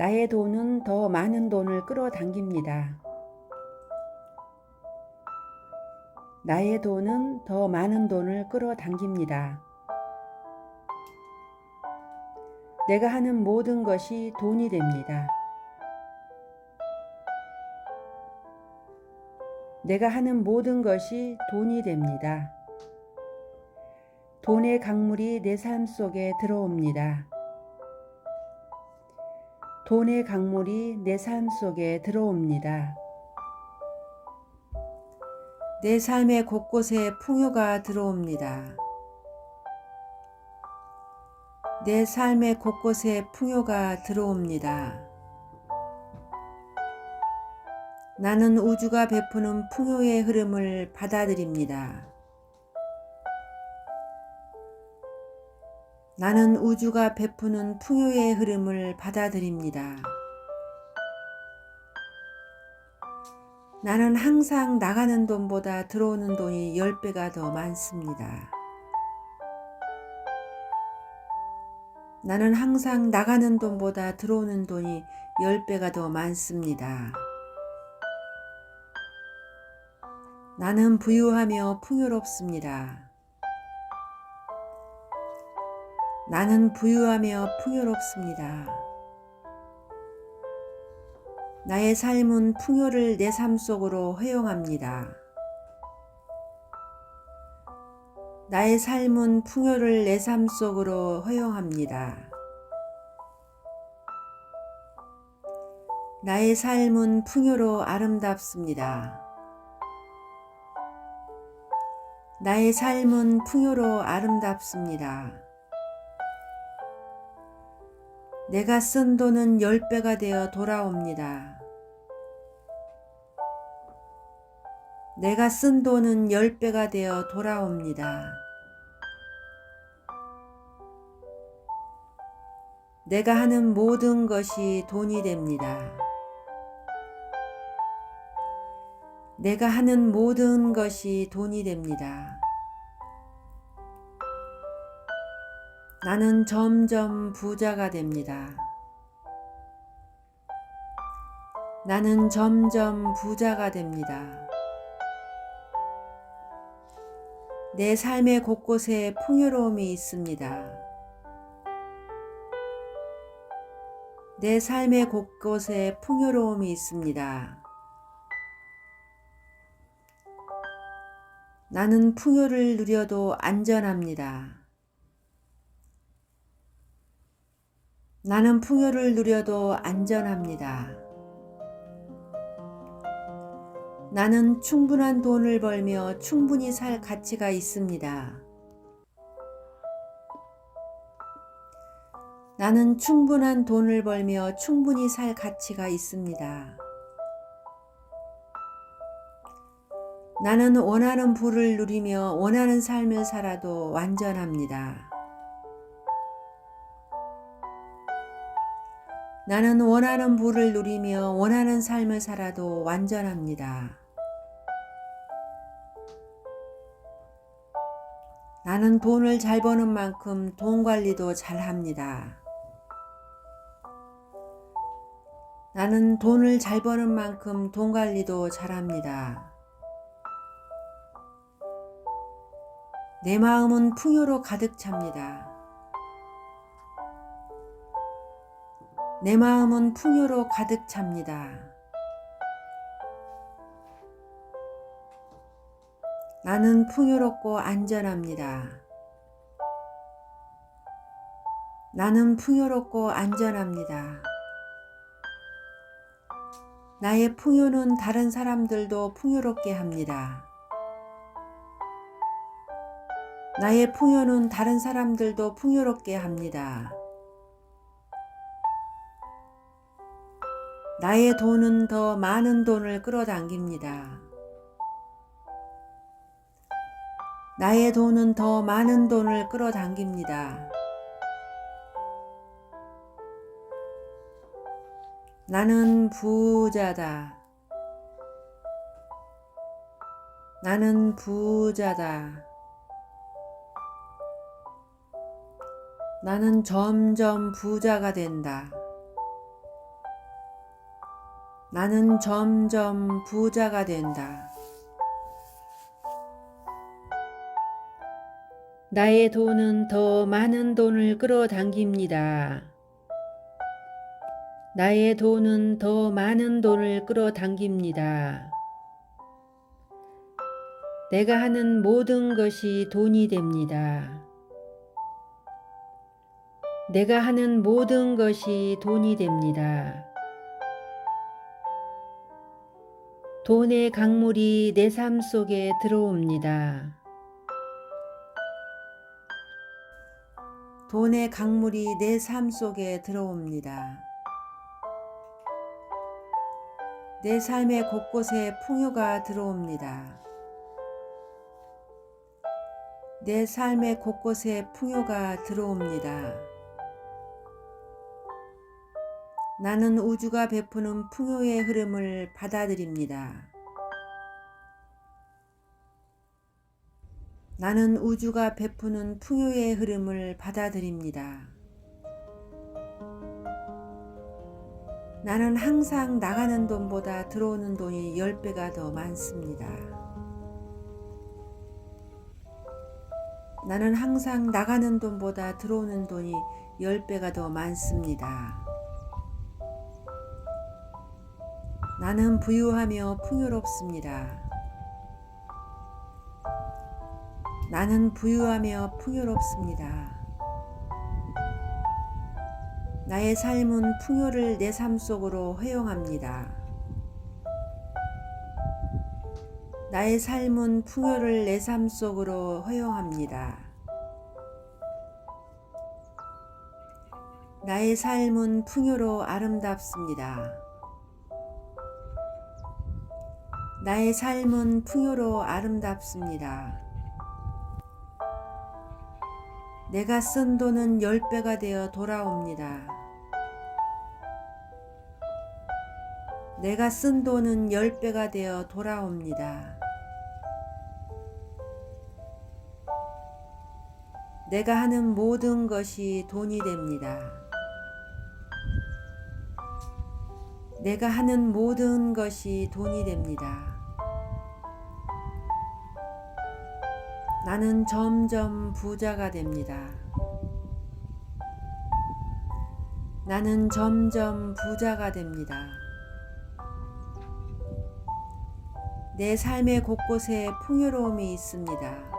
나의 돈은 더 많은 돈을 끌어당깁니다. 나의 돈은 더 많은 돈을 끌어당깁니다. 내가 하는 모든 것이 돈이 됩니다. 내가 하는 모든 것이 돈이 됩니다. 돈의 강물이 내 삶 속에 들어옵니다. 돈의 강물이 내 삶 속에 들어옵니다. 내 삶의 곳곳에 풍요가 들어옵니다. 내 삶의 곳곳에 풍요가 들어옵니다. 나는 우주가 베푸는 풍요의 흐름을 받아들입니다. 나는 우주가 베푸는 풍요의 흐름을 받아들입니다. 나는 항상 나가는 돈보다 들어오는 돈이 10배가 더 많습니다. 나는 항상 나가는 돈보다 들어오는 돈이 10배가 더 많습니다. 나는 부유하며 풍요롭습니다. 나는 부유하며 풍요롭습니다. 나의 삶은 풍요를 내 삶 속으로 허용합니다. 나의 삶은 풍요를 내 삶 속으로 허용합니다. 나의 삶은 풍요로 아름답습니다. 나의 삶은 풍요로 아름답습니다. 내가 쓴 돈은 10배가 되어 돌아옵니다. 내가 쓴 돈은 10배가 되어 돌아옵니다. 내가 하는 모든 것이 돈이 됩니다. 내가 하는 모든 것이 돈이 됩니다. 나는 점점 부자가 됩니다. 나는 점점 부자가 됩니다. 내 삶의 곳곳에 풍요로움이 있습니다. 내 삶의 곳곳에 풍요로움이 있습니다. 나는 풍요를 누려도 안전합니다. 나는 풍요를 누려도 안전합니다. 나는 충분한 돈을 벌며 충분히 살 가치가 있습니다. 나는 충분한 돈을 벌며 충분히 살 가치가 있습니다. 나는 원하는 부를 누리며 원하는 삶을 살아도 완전합니다. 나는 원하는 부를 누리며 원하는 삶을 살아도 완전합니다. 나는 돈을 잘 버는 만큼 돈 관리도 잘 합니다. 나는 돈을 잘 버는 만큼 돈 관리도 잘 합니다. 내 마음은 풍요로 가득 찹니다. 내 마음은 풍요로 가득 찹니다. 나는 풍요롭고 안전합니다. 나는 풍요롭고 안전합니다. 나의 풍요는 다른 사람들도 풍요롭게 합니다. 나의 풍요는 다른 사람들도 풍요롭게 합니다. 나의 돈은 더 많은 돈을 끌어당깁니다. 나의 돈은 더 많은 돈을 끌어당깁니다. 나는 부자다. 나는 부자다. 나는 점점 부자가 된다. 나는 점점 부자가 된다. 나의 돈은 더 많은 돈을 끌어당깁니다. 나의 돈은 더 많은 돈을 끌어당깁니다. 내가 하는 모든 것이 돈이 됩니다. 내가 하는 모든 것이 돈이 됩니다. 돈의 강물이 내 삶 속에 들어옵니다. 돈의 강물이 내 삶 속에 들어옵니다. 내 삶의 곳곳에 풍요가 들어옵니다. 내 삶의 곳곳에 풍요가 들어옵니다. 나는 우주가 베푸는 풍요의 흐름을 받아들입니다. 나는 우주가 베푸는 풍요의 흐름을 받아들입니다. 나는 항상 나가는 돈보다 들어오는 돈이 10배가 더 많습니다. 나는 항상 나가는 돈보다 들어오는 돈이 10배가 더 많습니다. 나는 부유하며 풍요롭습니다. 나는 부유하며 풍요롭습니다. 나의 삶은 풍요를 내 삶 속으로 허용합니다. 나의 삶은 풍요를 내 삶 속으로 허용합니다. 나의 삶은 풍요로 아름답습니다. 나의 삶은 풍요로 아름답습니다. 내가 쓴 돈은 10배가 되어 돌아옵니다. 내가 쓴 돈은 10배가 되어 돌아옵니다. 내가 하는 모든 것이 돈이 됩니다. 내가 하는 모든 것이 돈이 됩니다. 나는 점점 부자가 됩니다. 나는 점점 부자가 됩니다. 내 삶의 곳곳에 풍요로움이 있습니다.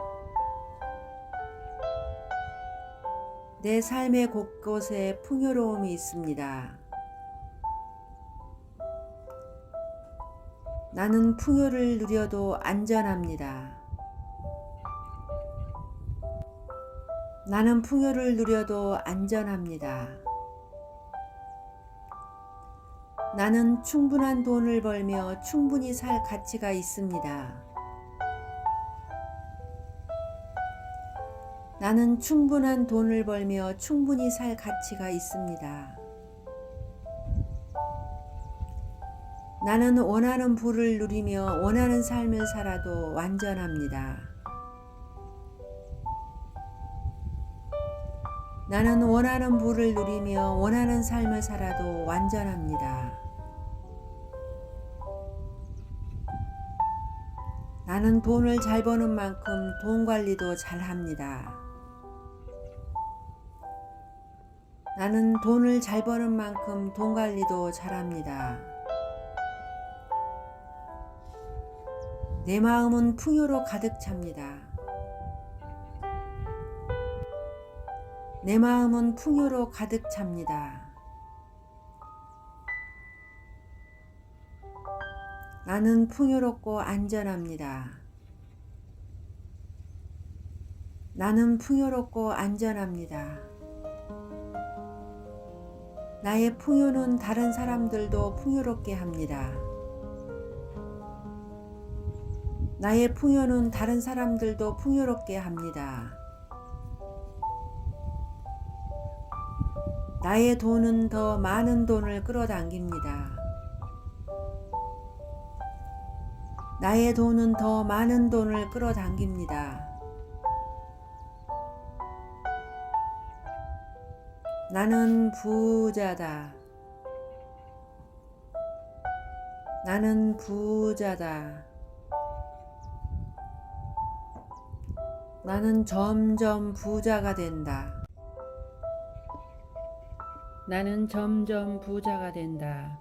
내 삶의 곳곳에 풍요로움이 있습니다. 나는 풍요를 누려도 안전합니다. 나는 풍요를 누려도 안전합니다. 나는 충분한 돈을 벌며 충분히 살 가치가 있습니다. 나는 충분한 돈을 벌며 충분히 살 가치가 있습니다. 나는 원하는 부를 누리며 원하는 삶을 살아도 완전합니다. 나는 원하는 부를 누리며 원하는 삶을 살아도 완전합니다. 나는 돈을 잘 버는 만큼 돈 관리도 잘 합니다. 나는 돈을 잘 버는 만큼 돈 관리도 잘 합니다. 내 마음은 풍요로 가득 찹니다. 내 마음은 풍요로 가득 찹니다. 나는 풍요롭고 안전합니다. 나는 풍요롭고 안전합니다. 나의 풍요는 다른 사람들도 풍요롭게 합니다. 나의 풍요는 다른 사람들도 풍요롭게 합니다. 나의 돈은 더 많은 돈을 끌어당깁니다. 나의 돈은 더 많은 돈을 끌어당깁니다. 나는 부자다. 나는 부자다. 나는 점점 부자가 된다. 나는 점점 부자가 된다.